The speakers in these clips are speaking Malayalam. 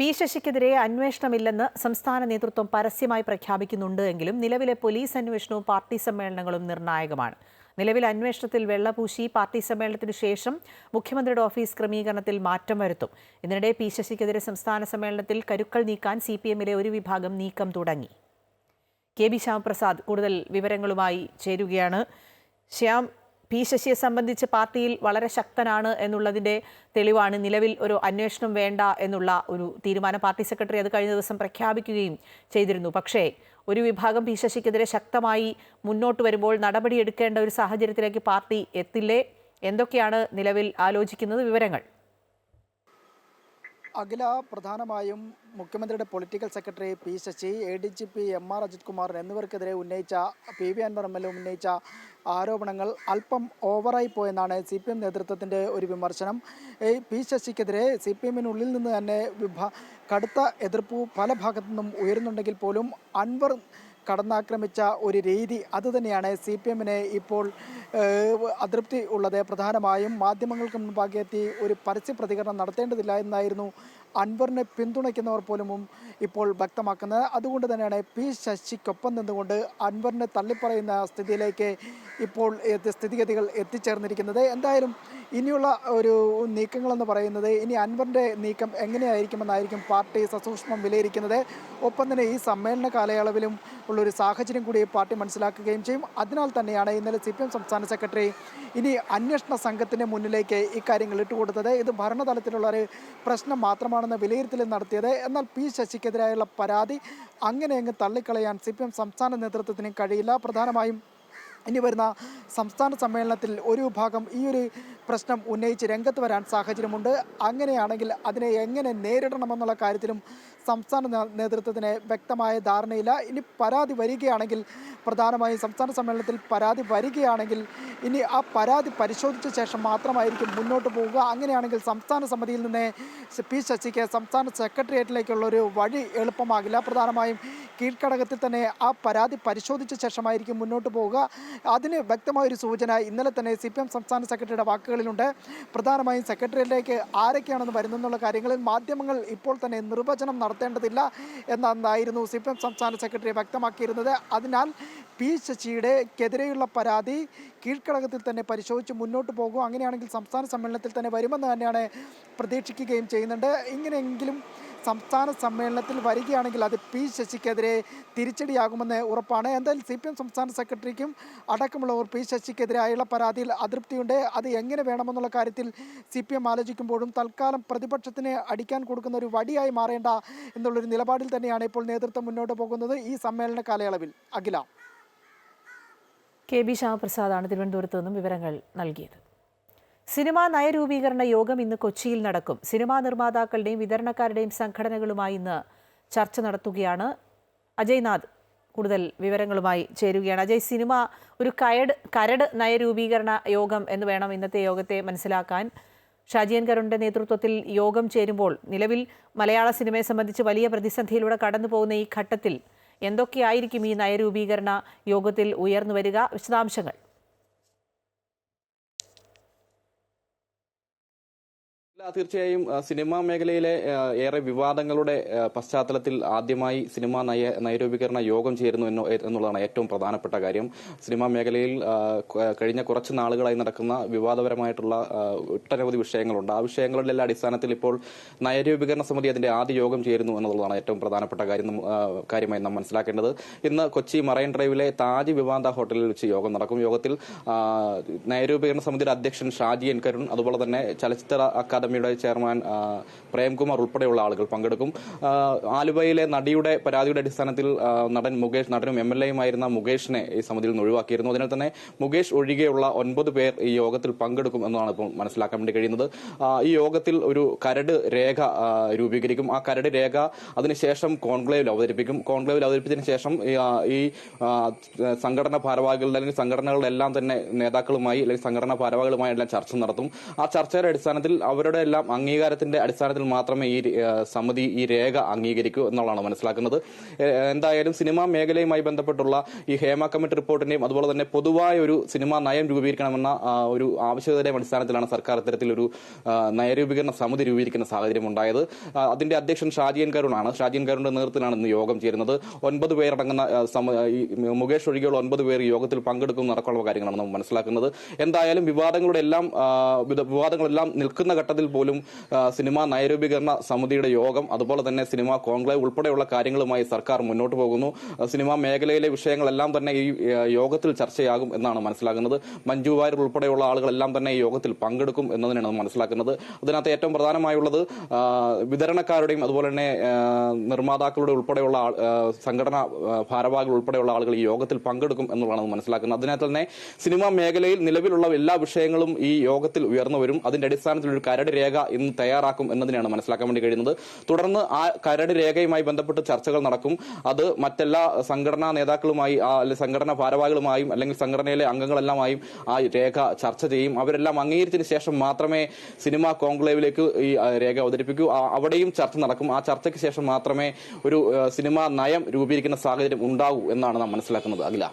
പി ശശിക്കെതിരെ അന്വേഷണമില്ലെന്ന് സംസ്ഥാന നേതൃത്വം പരസ്യമായി പ്രഖ്യാപിക്കുന്നുണ്ട് എങ്കിലും നിലവിലെ പോലീസ് അന്വേഷണവും പാർട്ടി സമ്മേളനങ്ങളും നിർണായകമാണ്. നിലവിൽ അന്വേഷണത്തിൽ വെള്ളപൂശി പാർട്ടി സമ്മേളനത്തിനു ശേഷം മുഖ്യമന്ത്രിയുടെ ഓഫീസ് ക്രമീകരണത്തിൽ മാറ്റം വരുത്തും. ഇതിനിടെ പി ശശിക്കെതിരെ സംസ്ഥാന സമ്മേളനത്തിൽ കരുക്കൾ നീക്കാൻ സി പി എമ്മിലെ ഒരു വിഭാഗം നീക്കം തുടങ്ങി. കെ ബി ശ്യാമപ്രസാദ് കൂടുതൽ വിവരങ്ങളുമായി ചേരുകയാണ്. ശ്യാം പി ശശിയെ സംബന്ധിച്ച് പാർട്ടിയിൽ വളരെ ശക്തനാണ് എന്നുള്ളതിന്റെ തെളിവാണ് നിലവിൽ ഒരു അന്വേഷണം വേണ്ട എന്നുള്ള ഒരു തീരുമാനം. പാർട്ടി സെക്രട്ടറി അത് കഴിഞ്ഞ ദിവസം പ്രഖ്യാപിക്കുകയും ചെയ്തിരുന്നു. പക്ഷേ ഒരു വിഭാഗം പി ശശിക്കെതിരെ ശക്തമായി മുന്നോട്ട് വരുമ്പോൾ നടപടിയെടുക്കേണ്ട ഒരു സാഹചര്യത്തിലേക്ക് പാർട്ടി എത്തില്ലേ? എന്തൊക്കെയാണ് നിലവിൽ ആലോചിക്കുന്നത്? വിവരങ്ങൾ. അഖില പ്രധാനമായും മുഖ്യമന്ത്രിയുടെ political secretary P Sasi A D G P M R Ajith Kumar എന്നിവർക്കെതിരെ ഉന്നയിച്ച P V Anvar M L A ഉന്നയിച്ച ആരോപണങ്ങൾ അല്പം ഓവറായി പോയെന്നാണ് സി പി എം നേതൃത്വത്തിന്റെ ഒരു വിമർശനം. ഈ പി ശശിക്കെതിരെ സി പി എമ്മിനുള്ളിൽ നിന്ന് തന്നെ വിഭാ കടുത്ത എതിർപ്പ് പല ഭാഗത്തു നിന്നും ഉയരുന്നുണ്ടെങ്കിൽ പോലും അൻവർ കടന്നാക്രമിച്ച ഒരു രീതി അതുതന്നെയാണ് സി പി എമ്മിനെ ഇപ്പോൾ അതൃപ്തി ഉള്ളത്. പ്രധാനമായും മാധ്യമങ്ങൾക്ക് മുമ്പാകെ എത്തി ഒരു പരസ്യ പ്രതികരണം നടത്തേണ്ടതില്ല എന്നായിരുന്നു അൻവറിനെ പിന്തുണയ്ക്കുന്നവർ പോലും ഇപ്പോൾ വ്യക്തമാക്കുന്നത്. അതുകൊണ്ട് തന്നെയാണ് പി ശശിക്കൊപ്പം നിന്നുകൊണ്ട് അൻവറിനെ തള്ളിപ്പറയുന്ന സ്ഥിതിയിലേക്ക് ഇപ്പോൾ സ്ഥിതിഗതികൾ എത്തിച്ചേർന്നിരിക്കുന്നത്. എന്തായാലും ഇനിയുള്ള ഒരു നീക്കങ്ങളെന്ന് പറയുന്നത് ഇനി അൻവറിന്റെ നീക്കം എങ്ങനെയായിരിക്കുമെന്നായിരിക്കും പാർട്ടി സസൂക്ഷ്മം വിലയിരിക്കുന്നത്. ഒപ്പം തന്നെ ഈ സമ്മേളന കാലയളവിലും ഉള്ളൊരു സാഹചര്യം കൂടി പാർട്ടി മനസ്സിലാക്കുകയും ചെയ്യും. അതിനാൽ തന്നെയാണ് ഇന്നലെ സി സംസ്ഥാന സെക്രട്ടറി ഇനി അന്വേഷണ സംഘത്തിന് മുന്നിലേക്ക് ഇക്കാര്യങ്ങൾ ഇട്ടുകൊടുത്തത്. ഇത് ഭരണതലത്തിലുള്ള ഒരു പ്രശ്നം മാത്രമാണെന്ന് വിലയിരുത്തൽ നടത്തിയത്. എന്നാൽ പി ശശിക്കെതിരായുള്ള പരാതി അങ്ങനെ അങ്ങ് തള്ളിക്കളയാൻ സി സംസ്ഥാന നേതൃത്വത്തിന് കഴിയില്ല. പ്രധാനമായും ഇനി വരുന്ന സംസ്ഥാന സമ്മേളനത്തിൽ ഒരു വിഭാഗം ഈ ഒരു പ്രശ്നം ഉന്നയിച്ച് രംഗത്ത് വരാൻ സാഹചര്യമുണ്ട്. അങ്ങനെയാണെങ്കിൽ അതിനെ എങ്ങനെ നേരിടണമെന്നുള്ള കാര്യത്തിലും സംസ്ഥാന നേതൃത്വത്തിന് വ്യക്തമായ ധാരണയില്ല. ഇനി പരാതി വരികയാണെങ്കിൽ പ്രധാനമായും സംസ്ഥാന സമ്മേളനത്തിൽ പരാതി വരികയാണെങ്കിൽ ഇനി ആ പരാതി പരിശോധിച്ച ശേഷം മാത്രമായിരിക്കും മുന്നോട്ട് പോവുക. അങ്ങനെയാണെങ്കിൽ സംസ്ഥാന സമിതിയിൽ നിന്ന് പി ശശിക്ക് സംസ്ഥാന സെക്രട്ടേറിയറ്റിലേക്കുള്ള ഒരു വഴി എളുപ്പമാകില്ല. പ്രധാനമായും കീഴ്ഘടകത്തിൽ തന്നെ ആ പരാതി പരിശോധിച്ച ശേഷമായിരിക്കും മുന്നോട്ട് പോവുക. അതിന് വ്യക്തമായൊരു സൂചന ഇന്നലെ തന്നെ സി പി എം സംസ്ഥാന സെക്രട്ടറിയുടെ വാക്കുകളിലുണ്ട്. പ്രധാനമായും സെക്രട്ടറിയിലേക്ക് ആരൊക്കെയാണെന്ന് വരുന്നെന്നുള്ള കാര്യങ്ങളിൽ മാധ്യമങ്ങൾ ഇപ്പോൾ തന്നെ നിർവചനം നടത്തേണ്ടതില്ല എന്നായിരുന്നു സി പി എം സംസ്ഥാന സെക്രട്ടറി വ്യക്തമാക്കിയിരുന്നത്. അതിനാൽ പി ശശിയുടെ ക്കെതിരെയുള്ള പരാതി കീഴ്ക്കടകത്തിൽ തന്നെ പരിശോധിച്ച് മുന്നോട്ട് പോകും. അങ്ങനെയാണെങ്കിൽ സംസ്ഥാന സമ്മേളനത്തിൽ തന്നെ വരുമെന്ന് തന്നെയാണ് പ്രതീക്ഷിക്കുകയും ചെയ്യുന്നുണ്ട്. ഇങ്ങനെയെങ്കിലും സംസ്ഥാന സമ്മേളനത്തിൽ വരികയാണെങ്കിൽ അത് പി ശശിക്കെതിരെ തിരിച്ചടിയാകുമെന്ന് ഉറപ്പാണ്. എന്തായാലും സി സംസ്ഥാന സെക്രട്ടറിക്കും അടക്കമുള്ളവർ പി ശശിക്കെതിരായുള്ള പരാതിയിൽ അതൃപ്തിയുണ്ട്. അത് എങ്ങനെ വേണമെന്നുള്ള കാര്യത്തിൽ സി പി എം ആലോചിക്കുമ്പോഴും തൽക്കാലം പ്രതിപക്ഷത്തിന് അടിക്കാൻ കൊടുക്കുന്ന ഒരു വടിയായി മാറേണ്ട എന്നുള്ളൊരു നിലപാടിൽ തന്നെയാണ് ഇപ്പോൾ നേതൃത്വം മുന്നോട്ട് പോകുന്നത് ഈ സമ്മേളന കാലയളവിൽ. അഖില. കെ ബി ശ്യാമപ്രസാദാണ് തിരുവനന്തപുരത്ത് നിന്നും വിവരങ്ങൾ നൽകിയത്. സിനിമാ നയരൂപീകരണ യോഗം ഇന്ന് കൊച്ചിയിൽ നടക്കും. സിനിമാ നിർമ്മാതാക്കളുടെയും വിതരണക്കാരുടെയും സംഘടനകളുമായി ഇന്ന് ചർച്ച നടത്തുകയാണ് അജയ്നാഥ്. കൂടുതൽ വിവരങ്ങളുമായി ചേരുകയാണ്. അജയ് സിനിമ ഒരു കയഡ് കരട് നയരൂപീകരണ യോഗം എന്ന് വേണം ഇന്നത്തെ യോഗത്തെ മനസ്സിലാക്കാൻ. ഷാജിയൻ കരുണിന്റെ നേതൃത്വത്തിൽ യോഗം ചേരുമ്പോൾ നിലവിൽ മലയാള സിനിമയെ സംബന്ധിച്ച് വലിയ പ്രതിസന്ധിയിലൂടെ കടന്നു പോകുന്ന ഈ ഘട്ടത്തിൽ എന്തൊക്കെയായിരിക്കും ഈ നയരൂപീകരണ യോഗത്തിൽ ഉയർന്നു വരിക? വിശദാംശങ്ങൾ. തീർച്ചയായും സിനിമാ മേഖലയിലെ ഏറെ വിവാദങ്ങളുടെ പശ്ചാത്തലത്തിൽ ആദ്യമായി സിനിമാ നയ നയരൂപീകരണ യോഗം ചേരുന്നു എന്നോ- എന്നുള്ളതാണ് ഏറ്റവും പ്രധാനപ്പെട്ട കാര്യം. സിനിമാ മേഖലയിൽ കഴിഞ്ഞ കുറച്ച് നാളുകളായി നടക്കുന്ന വിവാദപരമായിട്ടുള്ള ഒട്ടനവധി വിഷയങ്ങളുണ്ട്. ആ വിഷയങ്ങളുടെ എല്ലാ അടിസ്ഥാനത്തിൽ ഇപ്പോൾ നയരൂപീകരണ സമിതി അതിന്റെ ആദ്യ യോഗം ചേരുന്നു എന്നുള്ളതാണ് ഏറ്റവും പ്രധാനപ്പെട്ട കാര്യം കാര്യമായി നാം മനസ്സിലാക്കേണ്ടത്. ഇന്ന് കൊച്ചി മറൈൻ ഡ്രൈവിലെ താജ് വിവാദ ഹോട്ടലിൽ വെച്ച് യോഗം നടക്കും. യോഗത്തിൽ നയരൂപീകരണ സമിതിയുടെ അധ്യക്ഷൻ ഷാജി എൻ കരുൺ അതുപോലെ തന്നെ ചലച്ചിത്ര അക്കാദമിയുടെ ചെയർമാൻ പ്രേംകുമാർ ഉൾപ്പെടെയുള്ള ആളുകൾ പങ്കെടുക്കും. ആലുവയിലെ നടിയുടെ പരാതിയുടെ അടിസ്ഥാനത്തിൽ നടൻ മുകേഷ് നടനും എം എൽ എയുമായിരുന്ന മുകേഷിനെ ഈ സമിതിയിൽ നിന്ന് ഒഴിവാക്കിയിരുന്നു. അതിനാൽ തന്നെ മുകേഷ് ഒഴികെയുള്ള ഒൻപത് പേർ ഈ യോഗത്തിൽ പങ്കെടുക്കും എന്നാണ് ഇപ്പോൾ മനസ്സിലാക്കാൻ വേണ്ടി കഴിയുന്നത്. ഈ യോഗത്തിൽ ഒരു കരട് രേഖ രൂപീകരിക്കും. ആ കരട് രേഖ അതിനുശേഷം കോൺക്ലേവിൽ അവതരിപ്പിക്കും. കോൺക്ലേവിൽ അവതരിപ്പിച്ചതിന് ശേഷം ഈ, സംഘടനാ ഭാരവാഹികളുടെ അല്ലെങ്കിൽ സംഘടനകളുടെ എല്ലാം തന്നെ നേതാക്കളുമായി അല്ലെങ്കിൽ സംഘടനാ ഭാരവാഹികളുമായി എല്ലാം ചർച്ച നടത്തും. ആ ചർച്ചയുടെ അടിസ്ഥാനത്തിൽ അവരുടെ ഇവരുടെ എല്ലാം അംഗീകാരത്തിന്റെ അടിസ്ഥാനത്തിൽ മാത്രമേ ഈ സമിതി ഈ രേഖ അംഗീകരിക്കൂ എന്നുള്ളതാണ് മനസ്സിലാക്കുന്നത്. എന്തായാലും സിനിമാ മേഖലയുമായി ബന്ധപ്പെട്ടുള്ള ഈ ഹേമ കമ്മിറ്റി റിപ്പോർട്ടിന്റെയും അതുപോലെ തന്നെ പൊതുവായ ഒരു സിനിമാ നയം രൂപീകരിക്കണമെന്ന ഒരു ആവശ്യകതയുടെ അടിസ്ഥാനത്തിലാണ് സർക്കാർ ഇത്തരത്തിലൊരു നയരൂപീകരണ സമിതി രൂപീകരിക്കുന്ന സാഹചര്യം ഉണ്ടായത്. അതിന്റെ അധ്യക്ഷൻ ഷാജിയൻ കരുണാണ്. ഷാജിയൻ കരുണിന്റെ നേതൃത്വത്തിലാണ് ഇന്ന് യോഗം ചേരുന്നത്. ഒൻപത് പേരടങ്ങുന്ന മുകേഷ് ഒഴികെയുള്ള ഒൻപത് പേർ യോഗത്തിൽ പങ്കെടുക്കും നടക്കാനുള്ള കാര്യങ്ങളാണ് നമ്മൾ മനസ്സിലാക്കുന്നത്. എന്തായാലും വിവാദങ്ങളുടെ എല്ലാം വിവാദങ്ങളെല്ലാം നിൽക്കുന്ന ഘട്ടത്തിൽ പോലും സിനിമാ നയരൂപീകരണ സമിതിയുടെ യോഗം അതുപോലെ തന്നെ സിനിമാ കോൺക്ലേവ് ഉൾപ്പെടെയുള്ള കാര്യങ്ങളുമായി സർക്കാർ മുന്നോട്ട് പോകുന്നു. സിനിമാ മേഖലയിലെ വിഷയങ്ങളെല്ലാം തന്നെ ഈ യോഗത്തിൽ ചർച്ചയാകും എന്നാണ് മനസ്സിലാക്കുന്നത് മഞ്ജു വാര്യർ ഉൾപ്പെടെയുള്ള ആളുകളെല്ലാം തന്നെ ഈ യോഗത്തിൽ പങ്കെടുക്കും എന്നതിനാണ് മനസ്സിലാക്കുന്നത്. അതിനകത്ത് ഏറ്റവും പ്രധാനമായുള്ളത് വിതരണക്കാരുടെയും അതുപോലെ തന്നെ നിർമ്മാതാക്കളുടെ ഉൾപ്പെടെയുള്ള സംഘടനാ ഭാരവാഹികൾ ഉൾപ്പെടെയുള്ള ആളുകൾ ഈ യോഗത്തിൽ പങ്കെടുക്കും എന്നുള്ളതാണ് മനസ്സിലാക്കുന്നത്. അതിനകത്ത് തന്നെ സിനിമാ മേഖലയിൽ നിലവിലുള്ള എല്ലാ വിഷയങ്ങളും ഈ യോഗത്തിൽ ഉയർന്നു വരും. അതിന്റെ അടിസ്ഥാനത്തിൽ ഒരു കരട് രേഖ ഇന്ന് തയ്യാറാക്കും എന്നതിനാണ് മനസ്സിലാക്കാൻ വേണ്ടി കഴിയുന്നത്. തുടർന്ന് ആ കരട് രേഖയുമായി ബന്ധപ്പെട്ട് ചർച്ചകൾ നടക്കും. അത് മറ്റെല്ലാ സംഘടനാ നേതാക്കളുമായി അല്ലെങ്കിൽ സംഘടനാ ഭാരവാഹികളുമായും അല്ലെങ്കിൽ സംഘടനയിലെ അംഗങ്ങളെല്ലാമായും ആ രേഖ ചർച്ച ചെയ്യും. അവരെല്ലാം അംഗീകരിച്ചതിന് ശേഷം മാത്രമേ സിനിമ കോൺക്ലേവിലേക്ക് ഈ രേഖ അവതരിപ്പിക്കൂ. അവിടെയും ചർച്ച നടക്കും. ആ ചർച്ചയ്ക്ക് ശേഷം മാത്രമേ ഒരു സിനിമാ നയം രൂപീകരിക്കുന്ന സാഹചര്യം ഉണ്ടാകൂ എന്നാണ് നാം മനസ്സിലാക്കുന്നത്. അഖില.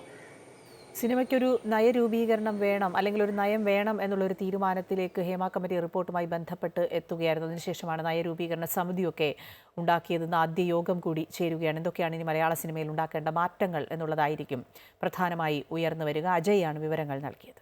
സിനിമയ്ക്കൊരു നയരൂപീകരണം വേണം അല്ലെങ്കിൽ ഒരു നയം വേണം എന്നുള്ളൊരു തീരുമാനത്തിലേക്ക് ഹേമ കമ്മിറ്റി റിപ്പോർട്ടുമായി ബന്ധപ്പെട്ട് എത്തുകയായിരുന്നു. അതിനുശേഷമാണ് നയരൂപീകരണ സമിതിയൊക്കെ ഉണ്ടാക്കിയതെന്ന് ആദ്യ യോഗം കൂടി ചേരുകയാണ്. എന്തൊക്കെയാണ് ഇനി മലയാള സിനിമയിൽ ഉണ്ടാക്കേണ്ട മാറ്റങ്ങൾ എന്നുള്ളതായിരിക്കും പ്രധാനമായി ഉയർന്നു വരിക. അജയ് ആണ് വിവരങ്ങൾ നൽകിയത്.